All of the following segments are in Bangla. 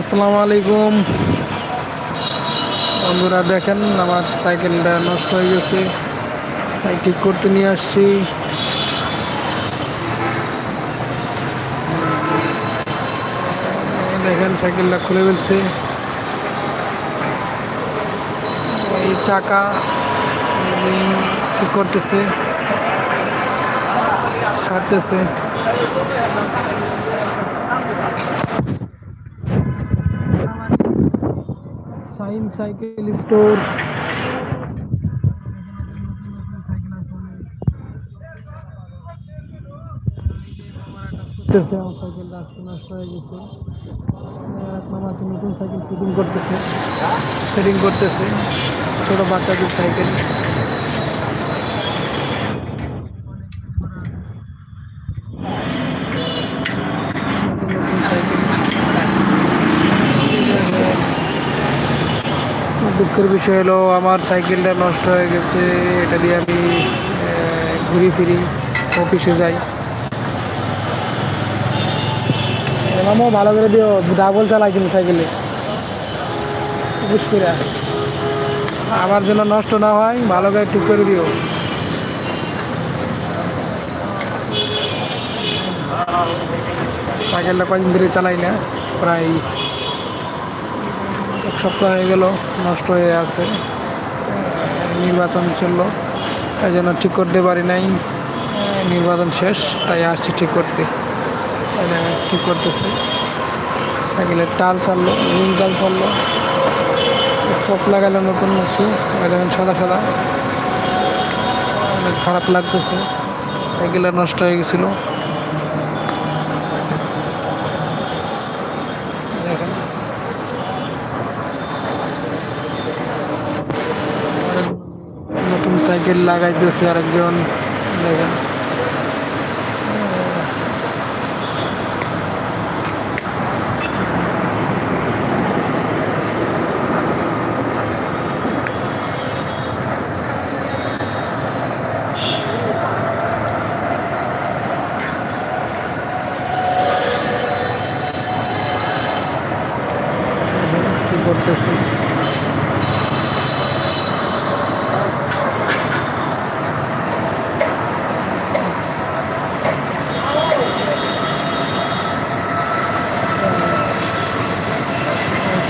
আসসালামু আলাইকুম। বন্ধুরা দেখেন, আমার সাইকেলটা নষ্ট হয়ে গেছে। তাই ঠিক করতে নিয়ে আসছি। দেখেন, সাইকেলটা খুলে ফেলছে। এই চাকা ঠিক করতেছে, সারতেছে। Sign cycle store. আমার নষ্ট হয়ে গেছে। নতুন সাইকেল ফিটিং করতেছে। সেটিং করতেছে, ছোট বাচ্চাদের সাইকেল নতুন নতুন সাইকেল দুঃখের বিষয় হলো আমার সাইকেলটা নষ্ট হয়ে গেছে, এটা দিয়ে আমি ঘুরি ফিরি, অফিসে যাই। মামা, ভালো করে দিও ডাবল চালাই কিন্তু সাইকেলে। আমার জন্য নষ্ট না হয়, ভালো করে ঠিক করে দিও। সাইকেলটা কদিন ধরে চালাই না, প্রায় এক সপ্তাহ হয়ে গেল, নষ্ট হয়ে আছে নির্বাচন চলল। তাই জন্য ঠিক করতে পারি নাই। নির্বাচন শেষ, তাই আসছি ঠিক করতে। ঠিক করতেছে। সাইকেলের টাল ছাড়লো, রিং টাল ছাড়লো। স্পট লাগালো নতুন কিছু দেখেন সাদা সাদা। অনেক খারাপ লাগতেছে। সাইকেলটা নষ্ট হয়ে গেছিল দেখেন নতুন সাইকেল লাগাইতেছে আরেকজন দেখেন কি করতেছে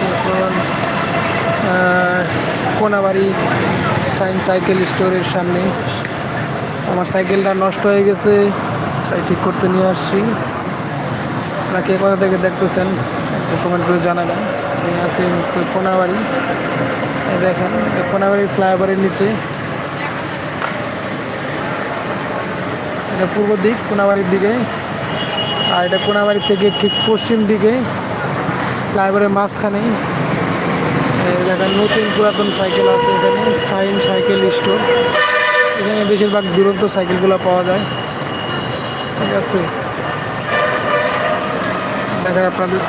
এখন আহ, কোনাবাড়ি সাইন সাইকেল স্টোরের সামনে। আমার সাইকেলটা নষ্ট হয়ে গেছে, তাই ঠিক করতে নিয়ে আসছি। আপনারা কে কোথা থেকে দেখতেছেন, একটু কমেন্ট করে জানাবেন। আমি আছি কোনাবাড়ি। দেখেন কোনাবাড়ি ফ্লাইওভারের নিচে। এটা পূর্ব দিক, কোনাবাড়ির দিকে। আর এটা কোনাবাড়ি থেকে ঠিক পশ্চিম দিকে। ফ্লাইওভারের মাঝখানেই দেখেন নতুন পুরাতন সাইকেল আছে এখানে, সাইন সাইকেল স্টোর। এখানে বেশিরভাগ দুরন্ত সাইকেলগুলো পাওয়া যায়। ঠিক আছে। দেখায় আপনাদের।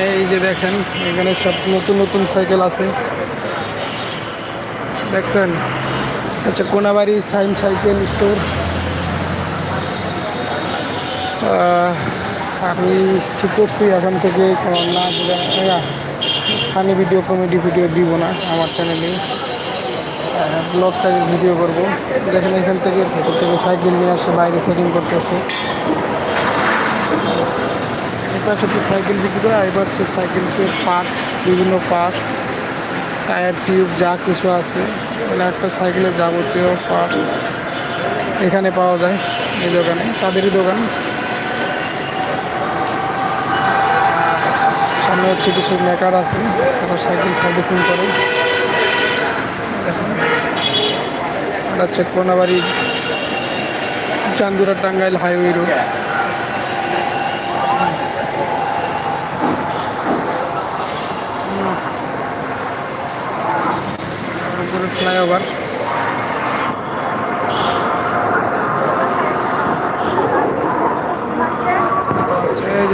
এই যে দেখেন, এখানে সব নতুন নতুন সাইকেল আছে। দেখছেন? আচ্ছা কোনাবাড়ি সাইন সাইকেল স্টোর। আমি ঠিক করছি, এখন থেকে কারণ নাচ ফানি ভিডিও কমেডি ভিডিও দিব না আমার চ্যানেলে ব্লগটাকে ভিডিও করব। দেখেন এখান থেকে, ভেতর থেকে সাইকেল নিয়ে আসে, বাইরে সেটিং করতেছে। এবার হচ্ছে সাইকেল বিক্রি করে এবার হচ্ছে সাইকেল সে পার্টস বিভিন্ন পার্টস টায়ার টিউব যা কিছু আছে। মানে একটা সাইকেলের যাবতীয় পার্টস এখানে পাওয়া যায় এই দোকানে, তাদেরই দোকান। সামনে হচ্ছে কিছু মেকার আছে তারা সাইকেল সার্ভিসিং করে। এটা হচ্ছে Konabari Chandura Tangail highway road. Flyover.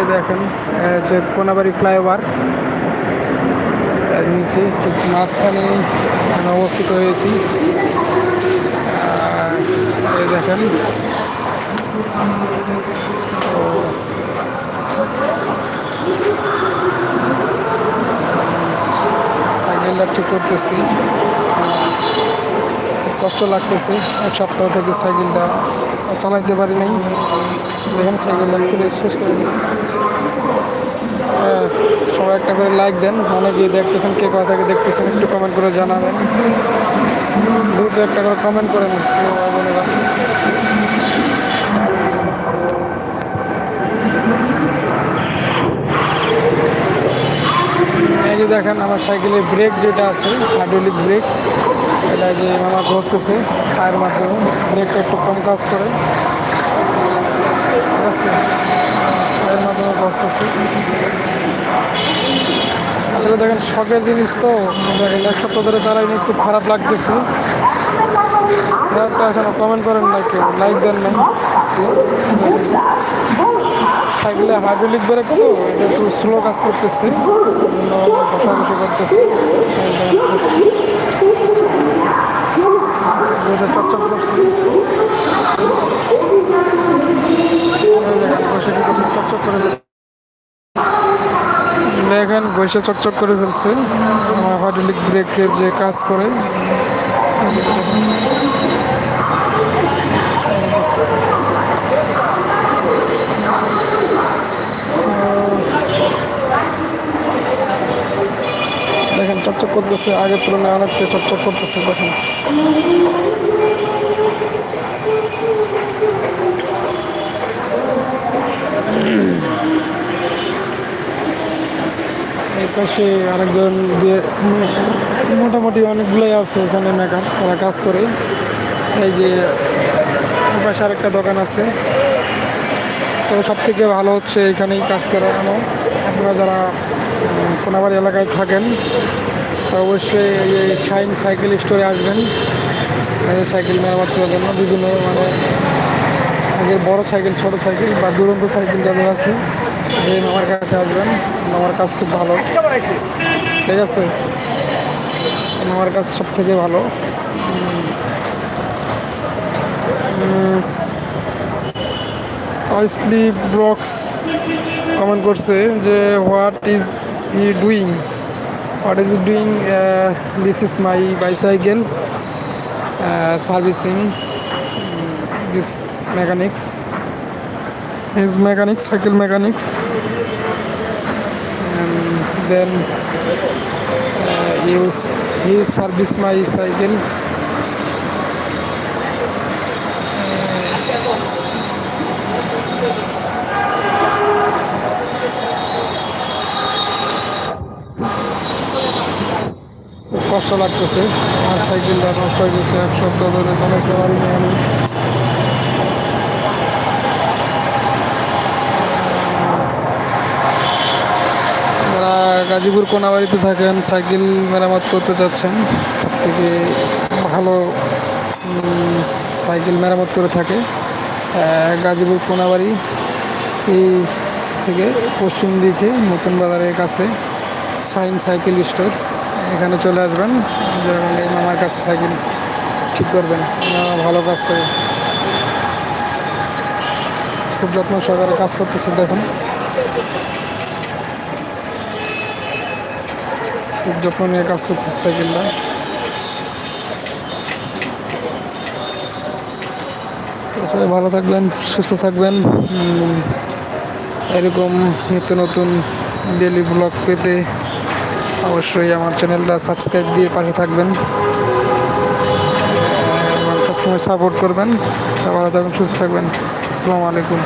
যে দেখেন হচ্ছে কোনাবাড়ি ফ্লাইওভার নিচে ঠিক মাঝখানে আমি অবস্থিত হয়েছি। এই দেখেন। সাইকেলটা ঠিক করতেছি। কষ্ট লাগতেছে, এক সপ্তাহ থেকে সাইকেলটা চালাইতে পারি নাই। দেখেন সাইকেলটা শেষ করে সবাই একটা করে লাইক দেন। অনেকেই দেখতেছেন, কে কথা থেকে দেখতেছেন, একটু কমেন্ট করে জানাবেন। দ্রুত একটা করে কমেন্ট করেন বোনেরা। এই যে দেখেন, আমার সাইকেলের ব্রেক যেটা আছে হাইড্রোলিক ব্রেক এটা যে মামা ঘষতেছে পায়ের মাধ্যমে ব্রেকটা একটু কম কাজ করে। ঠিক আছে? পায়ের মাধ্যমে ঘষতেছে আসলে দেখেন, শখের জিনিস তো দেখেন এক সপ্তাহ ধরে চালাইনি খুব খারাপ লাগতেছে। একটা এখনও কমেন্ট করেন না কেউ লাইক দেন না সাইকেলে হাইড্রোলিক ব্রেক তো এটা একটু স্লো কাজ করতেছে। ঘষাঘষি করতেছে। চকচক করছে। দেখেন করছে চকচক করে ফেলছে। হাইড্রোলিক ব্রেকের যে কাজ করে দেখেন, চকচক করতেছে, আগের তুলনায় অনেকটা চকচক করতেছে দেখেন পাশে আরেকজন দিয়ে মোটামুটি অনেকগুলোই আছে এখানে মেকার তারা কাজ করে। এই যে পাশে আরেকটা দোকান আছে। তো সব থেকে ভালো হচ্ছে এখানেই কাজ করানো আপনারা যারা উম, কোনাবাড়ি এলাকায় থাকেন তো অবশ্যই এই শাইন সাইকেল স্টোরে আসবেন। সাইকেল মেরামত করার জন্য বিভিন্ন মানে আগের বড় সাইকেল ছোট সাইকেল বা দুরন্ত সাইকেল যাদের আছে এই আমার কাছে আসবেন। আমার কাজ খুব ভালো। ঠিক আছে? আমার কাজ সব থেকে ভালো অয়েসলি ব্লকস কমেন্ট করছে যে what is he doing what is he doing this is my bicycle servicing this mechanics his mechanics cycle mechanics and then uh, use he service my cycle কষ্ট লাগতেছে আমার সাইকেলটা নষ্ট হয়ে গেছে এক সপ্তাহ ধরে চালাতে পারিনি আমি যারা গাজীপুর কোনাবাড়িতে থাকেন, সাইকেল মেরামত করতে চাচ্ছেন থেকে ভালো সাইকেল মেরামত করে থাকে। গাজীপুর কোনাবাড়ি এই থেকে পশ্চিম দিকে নতুন বাজারের কাছে সাইন সাইকেল স্টোর। এখানে চলে আসবেন যেমন এই মামার কাছে সাইকেল ঠিক করবেন। ভালো কাজ করে। খুব যত্ন সহকারে কাজ করতেছে, দেখুন। খুব যত্ন নিয়ে কাজ করতেছে সাইকেলটা। সবাই ভালো থাকবেন, সুস্থ থাকবেন। এরকম নিত্য নতুন ডেলি ব্লগ পেতে অবশ্যই আমার চ্যানেলটা সাবস্ক্রাইব দিয়ে পাশে থাকবেন। সবসময় সাপোর্ট করবেন। ভালো থাকবেন, সুস্থ থাকবেন। আসসালামু আলাইকুম।